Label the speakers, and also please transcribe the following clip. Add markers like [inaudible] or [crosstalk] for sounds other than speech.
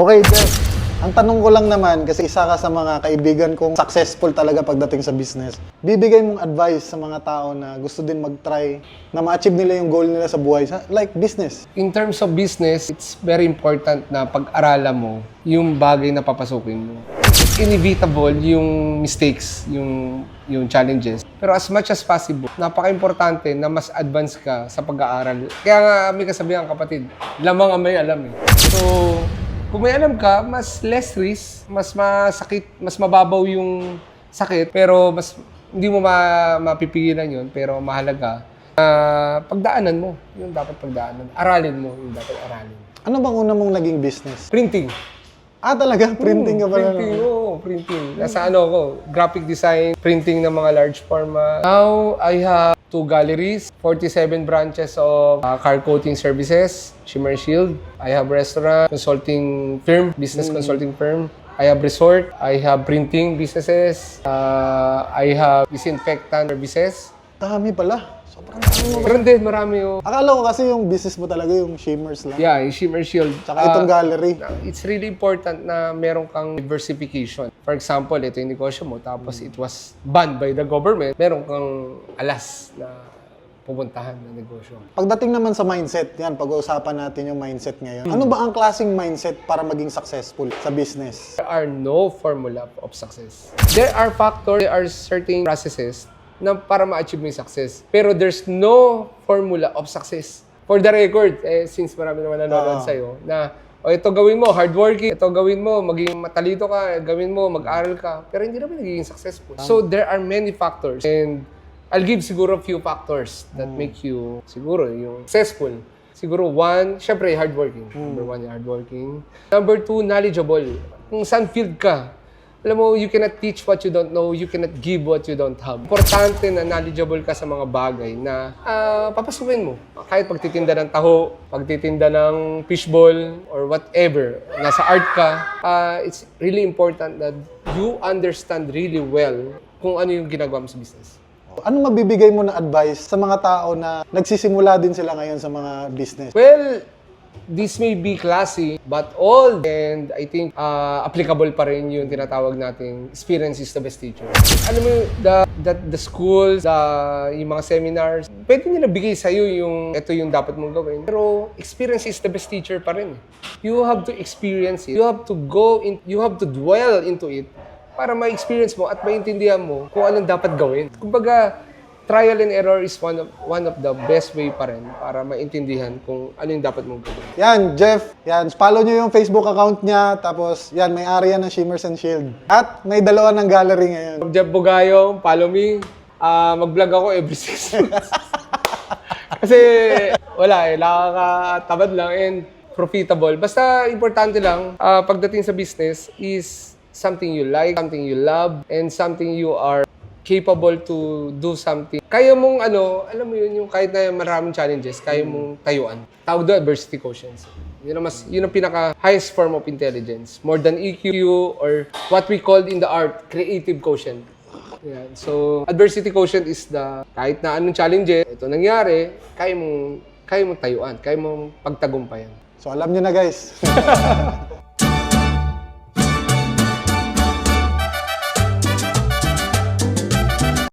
Speaker 1: Okay, Jeff. Ang tanong ko lang naman, kasi isa ka sa mga kaibigan kong successful talaga pagdating sa business. Bibigay mong advice sa mga tao na gusto din mag-try na ma-achieve nila yung goal nila sa buhay, like business.
Speaker 2: In terms of business, it's very important na pag-aralan mo yung bagay na papasukin mo. It's inevitable yung mistakes, yung yung challenges. Pero as much as possible, napaka-importante na mas advance ka sa pag-aaral. Kaya nga may kasabihan kapatid, lamang ang may alam eh. So, kung may alam ka, mas less risk, mas masakit, mas mababaw yung sakit, pero mas hindi mo ma, mapipigilan yun, pero mahalaga, ah, pagdaanan mo. Yung dapat pagdaanan. Aralin mo yung dapat aralin.
Speaker 1: Ano bang una mong naging business?
Speaker 2: Printing.
Speaker 1: Ah, talaga? Printing ka pala.
Speaker 2: Printing, oo, printing. Nasa ano ako, graphic design, printing ng mga large format. Now, I have two galleries, 47 branches of uh, car coating services, Shimmer Shield. I have restaurant, consulting firm, business consulting firm. I have resort, I have printing businesses, uh, I have disinfectant services.
Speaker 1: Dami pala. Sobrang dami.
Speaker 2: Meron din, marami oh.
Speaker 1: Akala ko kasi yung business mo talaga yung shimmers lang.
Speaker 2: Yeah, yung Shimmer Shield.
Speaker 1: Tsaka itong
Speaker 2: Ah,
Speaker 1: gallery.
Speaker 2: it's really important na meron kang diversification. For example, ito yung negosyo mo, tapos it was banned by the government, meron kang alas na pupuntahan na negosyo.
Speaker 1: Pagdating naman sa mindset, yan, pag-uusapan natin yung mindset ngayon. Ano ba ang klaseng mindset para maging successful sa business?
Speaker 2: There are no formula of success. There are factors, there are certain processes na para ma-achieve mo yung success. Pero there's no formula of success. For the record, eh, since marami naman nanonood
Speaker 1: Ah.
Speaker 2: sa'yo, na o ito gawin mo, hardworking, ito gawin mo, maging matalito ka, gawin mo, mag-aral ka. Pero hindi naman nagiging successful. So there are many factors. And I'll give siguro a few factors that make you siguro yung successful. Siguro one, syempre hardworking. Number one, yung hardworking. Number two, knowledgeable. Kung saan field ka, alam mo, you cannot teach what you don't know, you cannot give what you don't have. Importante na knowledgeable ka sa mga bagay na ah, papasukin mo. Kahit pagtitinda ng taho, pagtitinda ng fishball, or whatever, nasa art ka, ah, it's really important that you understand really well kung ano yung ginagawa mo sa business.
Speaker 1: Ano mabibigay mo na advice sa mga tao na nagsisimula din sila ngayon sa mga business?
Speaker 2: Well, this may be classy, but all and I think uh, applicable pa rin yung tinatawag nating experience is the best teacher. Alam mo, the, the, the schools, the, yung mga seminars, pwede nila bigay sa'yo yung ito yung dapat mong gawin. Pero experience is the best teacher pa rin. You have to experience it. You have to go in, you have to dwell into it para ma-experience mo at maintindihan mo kung anong dapat gawin. Kumbaga, trial and error is one of one of the best way pa rin para maintindihan kung ano yung dapat mong gawin.
Speaker 1: Yan, Jeff. Yan, follow nyo yung Facebook account niya. Tapos, yan, may area ng Shimmers and Shield. At may dalawa ng gallery ngayon.
Speaker 2: Jeff Bugayo, follow me. Ah, mag-vlog ako every [laughs] six months. Kasi wala eh, nakakatabad lang and profitable. Basta importante lang, ah, pagdating sa business is something you like, something you love, and something you are capable to do something. Kaya mong ano, alam mo yun, yung kahit na maraming challenges, kaya mong tayuan. Tawag doon, adversity quotient. Yun ang, mas, yun ang pinaka highest form of intelligence. More than EQ or what we call in the art, creative quotient. Yan. So, adversity quotient is the kahit na anong challenges, ito nangyari, kaya mong, kaya mong tayuan, kaya mong pagtagumpayan.
Speaker 1: So, alam nyo na guys. [laughs]